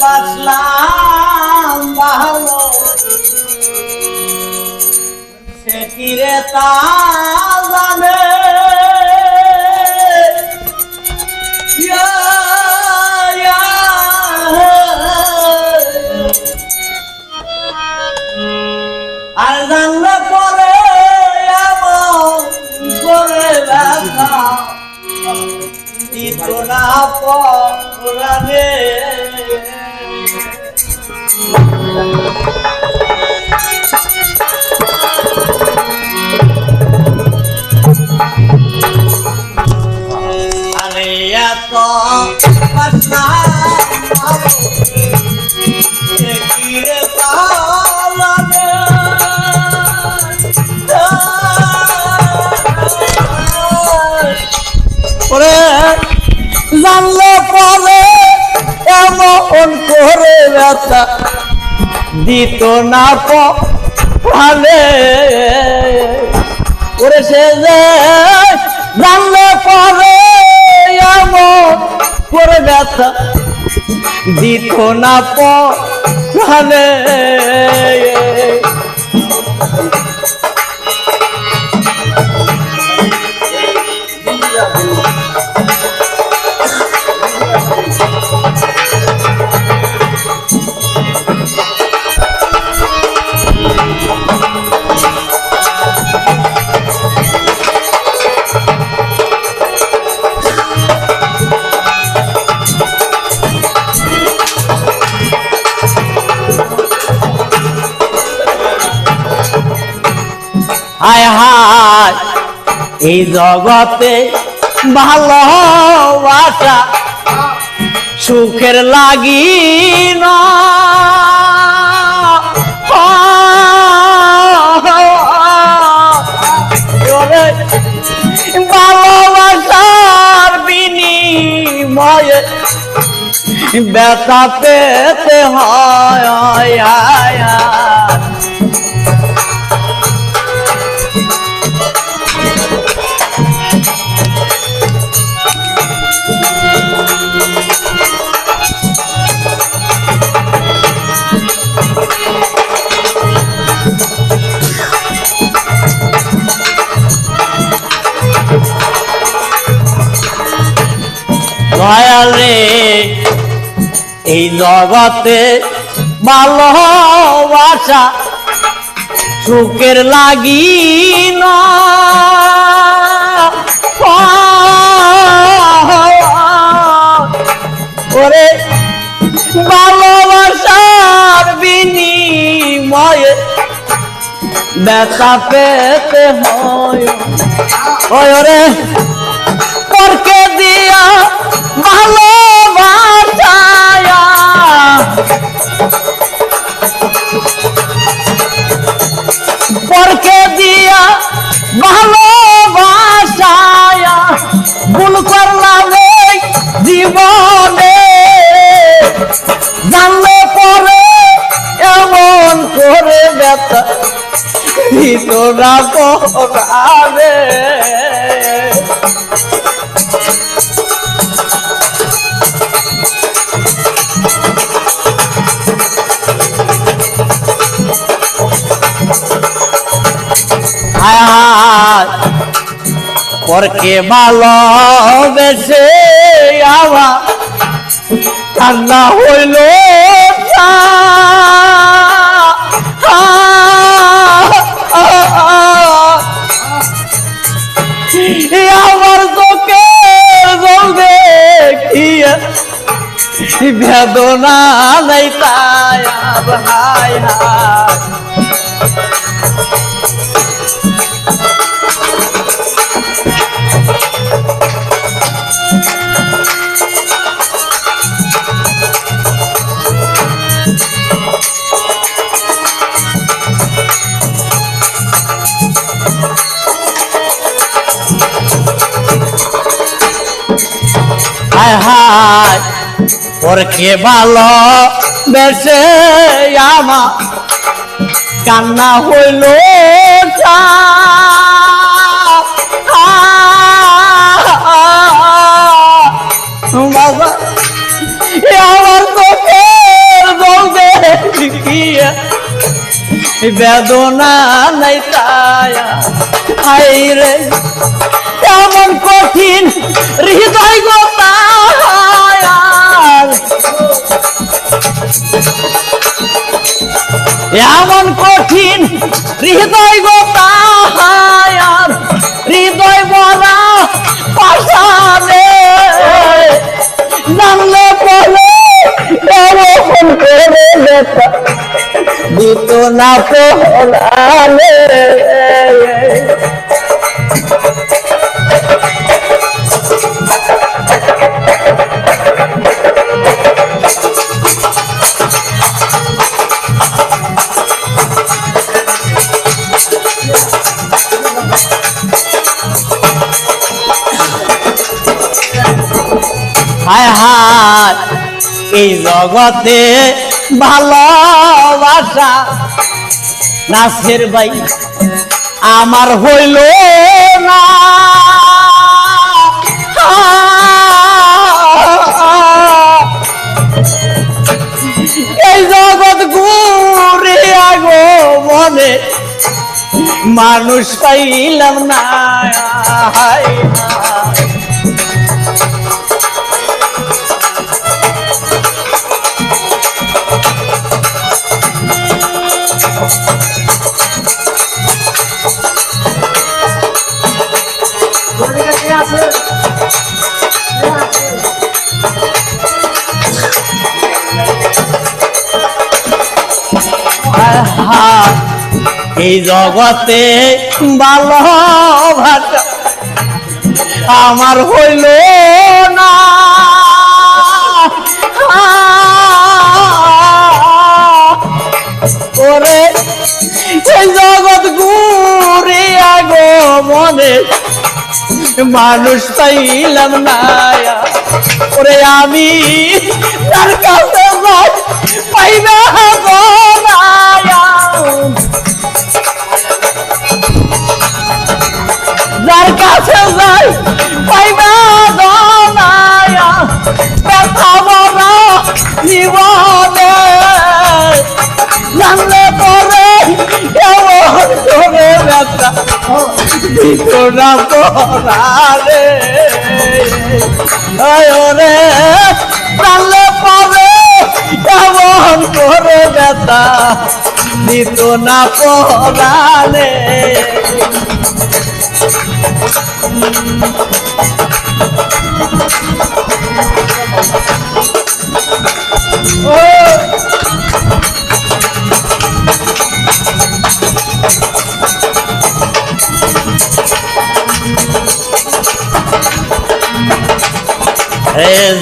বাসলাম ভালো। সে কিরে তা জানে? আর জানলে পরানে আরে এত বাসনা কিরে পালানে জানলে পরে এমন করে ব্যথা দিত না পালে সে যে জানলে পরে এমন করে ব্যথা দিত না পালে হায় হায়। এই জগতে ভালোবাসা সুখের লাগি না। ভালোবাসার বিনিময়ে ব্যথা পেতে হয়। দয়াল এই জগতে ভালোবাসা সুখের লাগি না। ওরে, ভালোবাসার বিনিময়ে ব্যথা পেতে হয়। ওরে পরকে জানলে পরে এমন করে ব্যথা। ভিতরা পড়াবে হায় হায় পরকে ভালোবেসে ঠান্ডা হইল আমার চোখে জল দেখিয়া বেদনা নাই তাই হায় হায় হায় হায় ওরকে ভালো? বেসে আমা কান্না হইল বেদনা নাই তায়া। হাই রে, এমন কঠিন হৃদয় এমন কঠিন হৃদয় গোপায় হৃদয় বলা পাশানে জানলে বলে এমন করে দিত না পোহরালে হায় হায়, এই জগতে ভালোবাসা নাসের ভাই, আমার হইল না। এই জগৎ ঘুরে আগো মনে, মানুষ পাইলাম না এই জগতে ভালোবাসা আমার হইল না। ওরে এই জগৎ ঘুরে আগো মনে মানুষ পাইলাম না। ওরে আমি তার না পরারে রে জানলে পাবে কেমন করে ব্যথা দিত না পরারে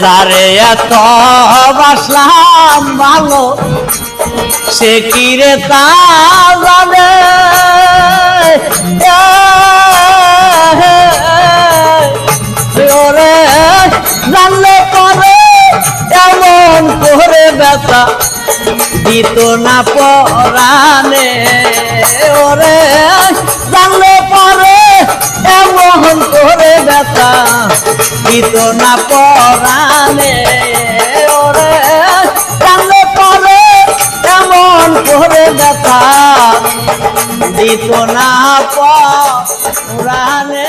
যারে এত বাসলাম ভালো, সে কি রে তা জানলে এমন করে ব্যথা? দিত না পরানে ওরে, জানলে পরে এমন করে ব্যথা দিত না পরানে ওরে জানলে পরে এমন করে ব্যথা। দিত না পরানে